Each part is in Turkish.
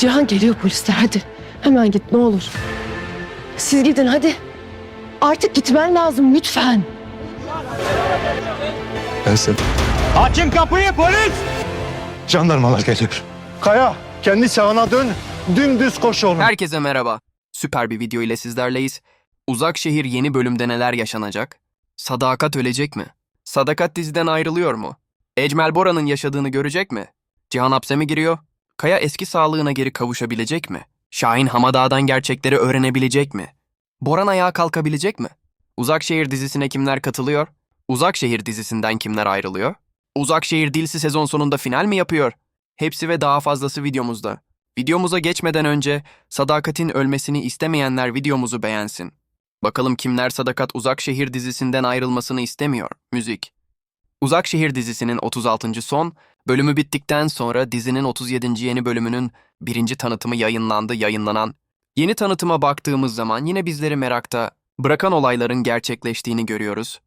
Cihan geliyor polisler hadi. Hemen git ne olur. Siz gidin hadi. Artık gitmen lazım lütfen. Ben sen. Açın kapıyı polis! Jandarmalar geliyor. Kaya kendi sağına dön. Dümdüz koş oğlum. Herkese merhaba. Süper bir video ile sizlerleyiz. Uzak şehir yeni bölümde neler yaşanacak? Sadakat ölecek mi? Sadakat diziden ayrılıyor mu? Ecmel Bora'nın yaşadığını görecek mi? Cihan hapse mi giriyor? Kaya eski sağlığına geri kavuşabilecek mi? Şahin Hamadağ'dan gerçekleri öğrenebilecek mi? Boran ayağa kalkabilecek mi? Uzak Şehir dizisine kimler katılıyor? Uzak Şehir dizisinden kimler ayrılıyor? Uzak Şehir dizisi sezon sonunda final mi yapıyor? Hepsi ve daha fazlası videomuzda. Videomuza geçmeden önce Sadakat'in ölmesini istemeyenler videomuzu beğensin. Bakalım kimler Sadakat Uzak Şehir dizisinden ayrılmasını istemiyor. Müzik. Uzak Şehir dizisinin 36. son, bölümü bittikten sonra dizinin 37. yeni bölümünün birinci tanıtımı yayınlandı. Yayınlanan yeni tanıtıma baktığımız zaman yine bizleri merakta bırakan olayların gerçekleştiğini görüyoruz.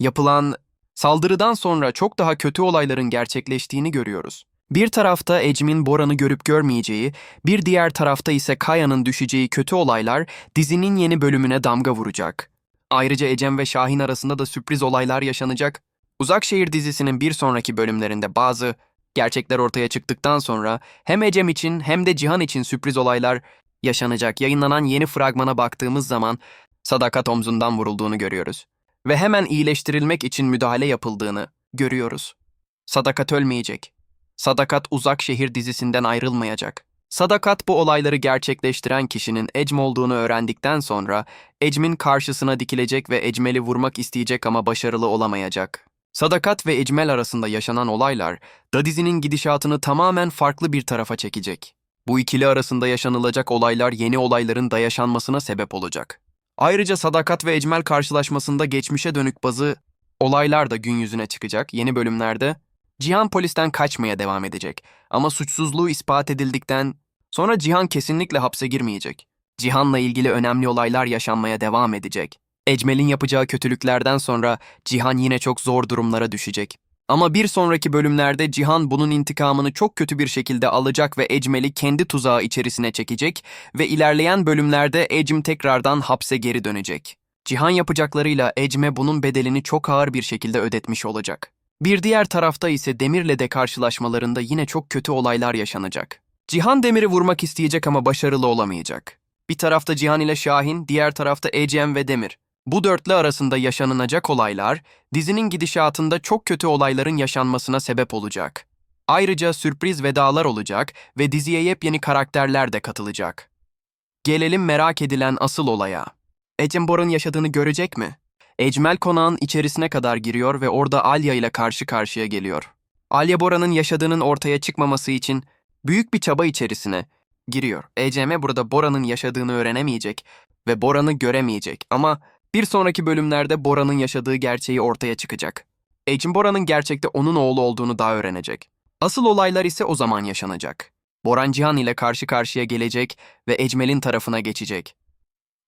Yapılan saldırıdan sonra çok daha kötü olayların gerçekleştiğini görüyoruz. Bir tarafta Ecmin Boran'ı görüp görmeyeceği, bir diğer tarafta ise Kaya'nın düşeceği kötü olaylar dizinin yeni bölümüne damga vuracak. Ayrıca Ecem ve Şahin arasında da sürpriz olaylar yaşanacak. Uzak Şehir dizisinin bir sonraki bölümlerinde bazı gerçekler ortaya çıktıktan sonra hem Ecem için hem de Cihan için sürpriz olaylar yaşanacak. Yayınlanan yeni fragmana baktığımız zaman Sadakat omzundan vurulduğunu görüyoruz. Ve hemen iyileştirilmek için müdahale yapıldığını görüyoruz. Sadakat ölmeyecek. Sadakat Uzak Şehir dizisinden ayrılmayacak. Sadakat bu olayları gerçekleştiren kişinin Ecm olduğunu öğrendikten sonra Ecm'in karşısına dikilecek ve Ecmel'i vurmak isteyecek ama başarılı olamayacak. Sadakat ve Ecmel arasında yaşanan olaylar da dizinin gidişatını tamamen farklı bir tarafa çekecek. Bu ikili arasında yaşanılacak olaylar yeni olayların da yaşanmasına sebep olacak. Ayrıca Sadakat ve Ecmel karşılaşmasında geçmişe dönük bazı olaylar da gün yüzüne çıkacak yeni bölümlerde. Cihan polisten kaçmaya devam edecek ama suçsuzluğu ispat edildikten sonra Cihan kesinlikle hapse girmeyecek. Cihan'la ilgili önemli olaylar yaşanmaya devam edecek. Ecmel'in yapacağı kötülüklerden sonra Cihan yine çok zor durumlara düşecek. Ama bir sonraki bölümlerde Cihan bunun intikamını çok kötü bir şekilde alacak ve Ecmel'i kendi tuzağı içerisine çekecek ve ilerleyen bölümlerde Ecm tekrardan hapse geri dönecek. Cihan yapacaklarıyla Ecme bunun bedelini çok ağır bir şekilde ödetmiş olacak. Bir diğer tarafta ise Demir'le de karşılaşmalarında yine çok kötü olaylar yaşanacak. Cihan Demir'i vurmak isteyecek ama başarılı olamayacak. Bir tarafta Cihan ile Şahin, diğer tarafta Ecem ve Demir. Bu dörtlü arasında yaşanılacak olaylar, dizinin gidişatında çok kötü olayların yaşanmasına sebep olacak. Ayrıca sürpriz vedalar olacak ve diziye yepyeni karakterler de katılacak. Gelelim merak edilen asıl olaya. Bora'nın yaşadığını görecek mi? Ecmel konağın içerisine kadar giriyor ve orada Alya ile karşı karşıya geliyor. Alya Bora'nın yaşadığının ortaya çıkmaması için büyük bir çaba içerisine giriyor. Ecem'e burada Bora'nın yaşadığını öğrenemeyecek ve Bora'nı göremeyecek ama bir sonraki bölümlerde Bora'nın yaşadığı gerçeği ortaya çıkacak. Ecem Bora'nın gerçekte onun oğlu olduğunu daha öğrenecek. Asıl olaylar ise o zaman yaşanacak. Boran Cihan ile karşı karşıya gelecek ve Ecmel'in tarafına geçecek.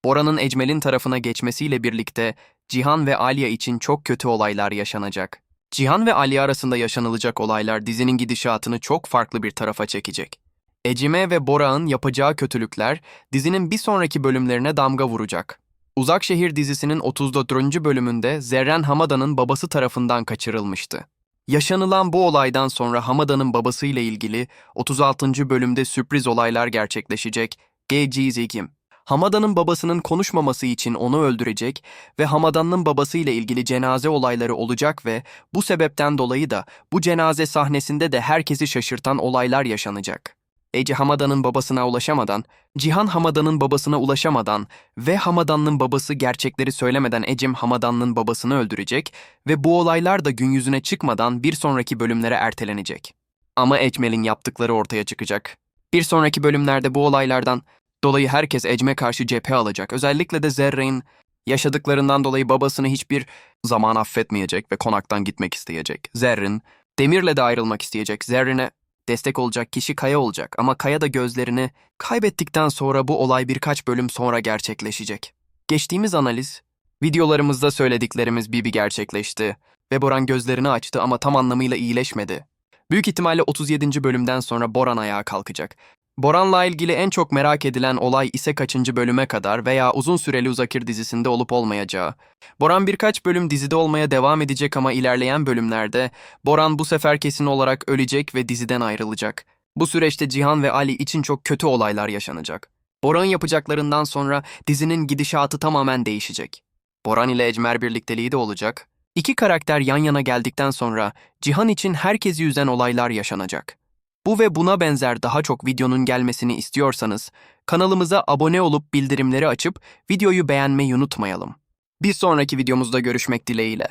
Bora'nın Ecmel'in tarafına geçmesiyle birlikte Cihan ve Alya için çok kötü olaylar yaşanacak. Cihan ve Alya arasında yaşanılacak olaylar dizinin gidişatını çok farklı bir tarafa çekecek. Ecime ve Borak'ın yapacağı kötülükler dizinin bir sonraki bölümlerine damga vuracak. Uzak Şehir dizisinin 34. bölümünde Zerren Hamada'nın babası tarafından kaçırılmıştı. Yaşanılan bu olaydan sonra Hamada'nın babasıyla ilgili 36. bölümde sürpriz olaylar gerçekleşecek. G.G. Zigim. Hamada'nın babasının konuşmaması için onu öldürecek ve Hamadan'ın babasıyla ilgili cenaze olayları olacak ve bu sebepten dolayı da bu cenaze sahnesinde de herkesi şaşırtan olaylar yaşanacak. Ece Hamadan'ın babasına ulaşamadan, Cihan Hamadan'ın babasına ulaşamadan ve Hamadan'ın babası gerçekleri söylemeden Ecem Hamadan'ın babasını öldürecek ve bu olaylar da gün yüzüne çıkmadan bir sonraki bölümlere ertelenecek. Ama Ecmel'in yaptıkları ortaya çıkacak. Bir sonraki bölümlerde bu olaylardan dolayı herkes Ecme karşı cephe alacak. Özellikle de Zerre'in yaşadıklarından dolayı babasını hiçbir zaman affetmeyecek ve konaktan gitmek isteyecek. Zerrin, Demir'le de ayrılmak isteyecek. Zerrin'e destek olacak kişi Kaya olacak ama Kaya da gözlerini kaybettikten sonra bu olay birkaç bölüm sonra gerçekleşecek. Geçtiğimiz analiz, videolarımızda söylediklerimiz bir gerçekleşti ve Boran gözlerini açtı ama tam anlamıyla iyileşmedi. Büyük ihtimalle 37. bölümden sonra Boran ayağa kalkacak Boran'la ilgili en çok merak edilen olay ise kaçıncı bölüme kadar veya uzun süreli Uzakir dizisinde olup olmayacağı. Boran birkaç bölüm dizide olmaya devam edecek ama ilerleyen bölümlerde Boran bu sefer kesin olarak ölecek ve diziden ayrılacak. Bu süreçte Cihan ve Ali için çok kötü olaylar yaşanacak. Boran yapacaklarından sonra dizinin gidişatı tamamen değişecek. Boran ile Ecmer birlikteliği de olacak. İki karakter yan yana geldikten sonra Cihan için herkesi yüzen olaylar yaşanacak. Bu ve buna benzer daha çok videonun gelmesini istiyorsanız kanalımıza abone olup bildirimleri açıp videoyu beğenmeyi unutmayalım. Bir sonraki videomuzda görüşmek dileğiyle.